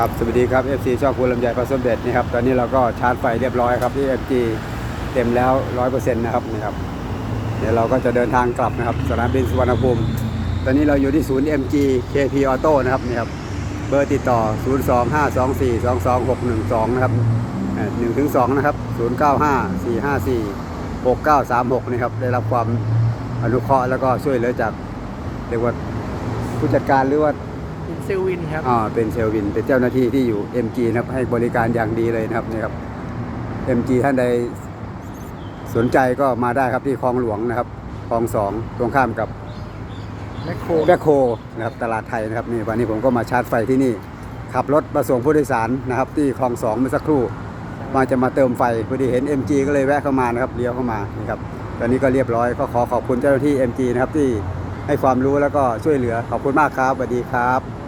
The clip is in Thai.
ครับสวัสดีครับ FC ช่องคุณลำไยประสมเด็จนี่ครับตอนนี้เราก็ชาร์จไฟเรียบร้อยครับที่ FG เต็มแล้ว 100%นะครับนี่ครับเดี๋ยวเราก็จะเดินทางกลับนะครับสนามบินสุวรรณภูมิ ตอนนี้เราอยู่ที่ศูนย์ MG KP Auto นะครับนี่ครับเบอร์ติดต่อ 025242261นะครับ1ถึง2นะครับ 0954546936นี่ครับได้รับความอนุเคราะห์แล้วก็ช่วยเหลือจากเรียกว่าผู้จัดการหรือว่า เป็นเซลวินครับอ่าเป็นเซลวิน เป็นเจ้าหน้าที่ที่อยู่ MG นะครับ ให้บริการอย่างดีเลยนะครับนี่ครับ MG ท่านใดสนใจก็มาได้ครับที่คลองหลวงนะครับคลองสองตรงข้ามกับแมคโครแบคโคนะครับตลาดไทยนะครับนี่วันนี้ผมก็มาชาร์จไฟที่นี่ ขับรถมาส่งผู้โดยสารนะครับ ที่คลองสองเมื่อสักครู่ มาจะมาเติมไฟพอดีเห็น MG ก็เลยแวะเข้ามานะครับเลี้ยวเข้ามานี่ครับตอนนี้ก็เรียบร้อยก็ขอขอบคุณเจ้าหน้าที่ MG นะครับที่ให้ความรู้แล้วก็ช่วยเหลือขอบคุณมากครับสวัสดีครับ